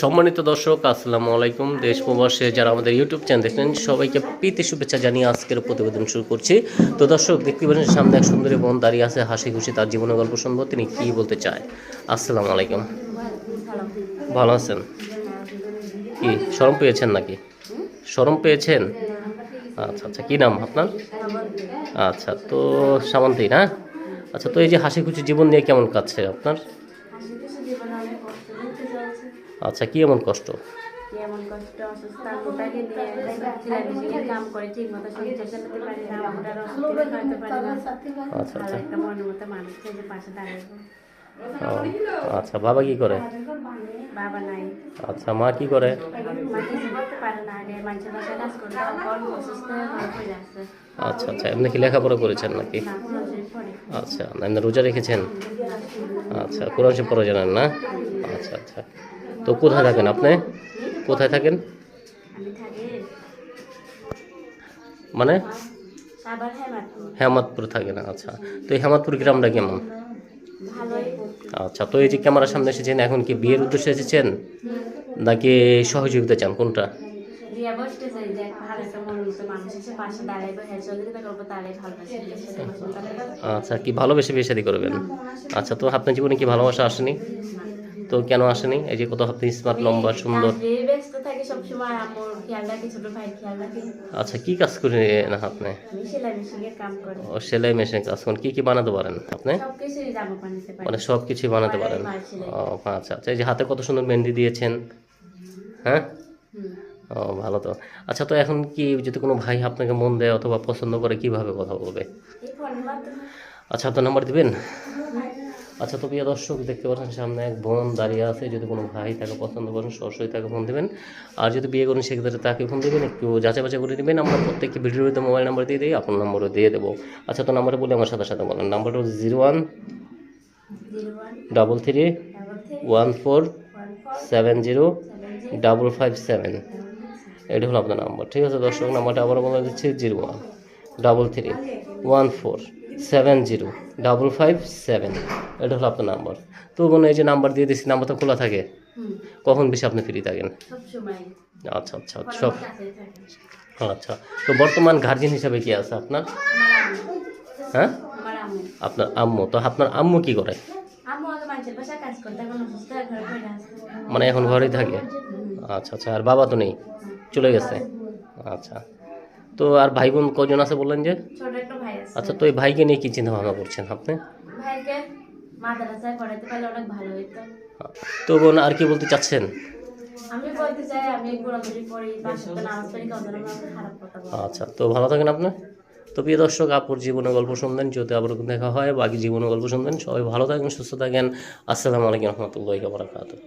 সম্মানিত দর্শক, আসসালামু আলাইকুম। দেশ প্রবাসে যারা আমাদের ইউটিউব চ্যানেল দেখছেন, সবাইকে প্রীতি শুভেচ্ছা জানিয়ে আজকের প্রতিবেদন শুরু করছি। তো দর্শক, দেখতে পাচ্ছেন সামনে এক সুন্দরী বোন দাঁড়িয়ে আছে, হাসি খুশি, তার জীবনের গল্প শুনব, তিনি কি বলতে চায়? আসসালামু আলাইকুম। ভালো আছেন? কি, শরম পেয়েছেন নাকি? শরম পেয়েছেন? আচ্ছা আচ্ছা কি নাম আপনার? আচ্ছা তো সামন্তেই না? আচ্ছা তো এই যে হাসি খুশি জীবন নিয়ে কেমন কাটছে আপনার? আচ্ছা কি এমন কষ্ট? এমন কষ্ট? অসুস্থ আম্মুটাকে নিয়ে ছেলেমেয়ে কাম করে ঠিক মতো সংসার চালাতে পারি না আম্মুটার অসুস্থ খাইতে পারি না। আচ্ছা আচ্ছা। একটা মনের মতো মানুষ যে পাশে দাঁড়াবো। ও, আচ্ছা বাবা কি করে? বাবা নাই। আচ্ছা মা কি করে? আচ্ছা আচ্ছা এমনি কি লেখাপড়া করেছেন নাকি? আচ্ছা রোজা রেখেছেন? আচ্ছা কোরআন শরীফ পড়া জানেন না? আচ্ছা আচ্ছা। তো কোথায় থাকেন আপনি? কোথায় থাকেন? মানে? হেমাদপুর। থাকেন আচ্ছা। তো এই হেমাদপুর গ্রামটা কেমন? আচ্ছা তো এই যে ক্যামেরার সামনে এসেছেন এখন কি বিয়ের উদ্দেশ্যে এসেছেন? নাকি সহযোগিতা চান? কোনটা? আচ্ছা কি ভালোবেসে বিয়ে শাদী করবেন? আচ্ছা তো আপনার জীবনে কি ভালোবাসা আসেনি? তো কেন আসেনি? এই যে কত আপনি স্মার্ট লম্বা সুন্দর আচ্ছা কি কাজ করে না আপনি? মেশিনের ও সেলাই মেশিন কাজ করেন। কি কি বানাতে পারেন আপনি? মানে সব কিছুই বানাতে পারেন? ও আচ্ছা আচ্ছা এই যে হাতে কত সুন্দর মেহেন্দি দিয়েছেন? হ্যাঁ? ও ভালো তো। আচ্ছা তো এখন কি যদি কোনো ভাই আপনাকে মন দেয় অথবা পছন্দ করে কীভাবে কথা বলবে? আচ্ছা আপনার নাম্বার দিবেন? আচ্ছা তো প্রিয় দর্শক, দেখতে পাচ্ছেন সামনে এক বোন দাঁড়িয়ে আছে। যদি কোনো ভাই তাকে পছন্দ করেন, সরাসরি তাকে ফোন দেবেন। আর যদি বিয়ে করেন, সেক্ষেত্রে তাকে ফোন দেবেন, একটু যাচাই বাছাই করে নেবেন আমরা প্রত্যেককে ভিডিওর ভিতরে মোবাইল নাম্বার দিয়ে দিই, আপনার নাম্বারও দিয়ে দেবো। আচ্ছা তো নাম্বারে বলে, আমার সাথে সাথে বলেন। নাম্বারটা zero one double three one four seven zero double five seven এটা হলো আপনার নাম্বার ঠিক আছে, দর্শক নাম্বারটা আবার বলে দিচ্ছি zero one double three one four seven zero double five seven এটা হলো আপনার নাম্বার তো মনে এই যে নাম্বার দিয়ে দিচ্ছি নাম্বার তো খোলা থাকে। কখন বেশি আপনি ফ্রি থাকেন? আচ্ছা আচ্ছা সব আচ্ছা তো বর্তমান গার্জেন হিসাবে কি আছে আপনার? হ্যাঁ? আপনার আম্মু তো আপনার আম্মু কি করে? মানে এখন ঘরেই থাকে? আচ্ছা আচ্ছা আর বাবা তো নেই চলে গেছে। আচ্ছা তো আর ভাই বোন কজন আছে বললেন যে? আচ্ছা তো এই ভাইকে নিয়ে কি চিন্তা ভাবনা করছেন আপনি? ভাইকে মাদ্রাসায় পড়াতে পারলে অনেক ভালো হইতো। তো বোন আর কি বলতে চাচ্ছেন? আমি বলতে চাই আমি ঘোরাঘুরি পড়ি পাশে নামাজ পড়ি কত খারাপ কথা আচ্ছা তো ভালো থাকেন আপনি। তো প্রিয় দর্শক আপুর জীবনের গল্প শুনবেন যদি আবার দেখা হয় বাকি জীবনের গল্প শুনবেন। সবাই ভালো থাকেন সুস্থ থাকেন। আসসালামু আলাইকুম রহমতুল্লাহ বারাকাতুহ।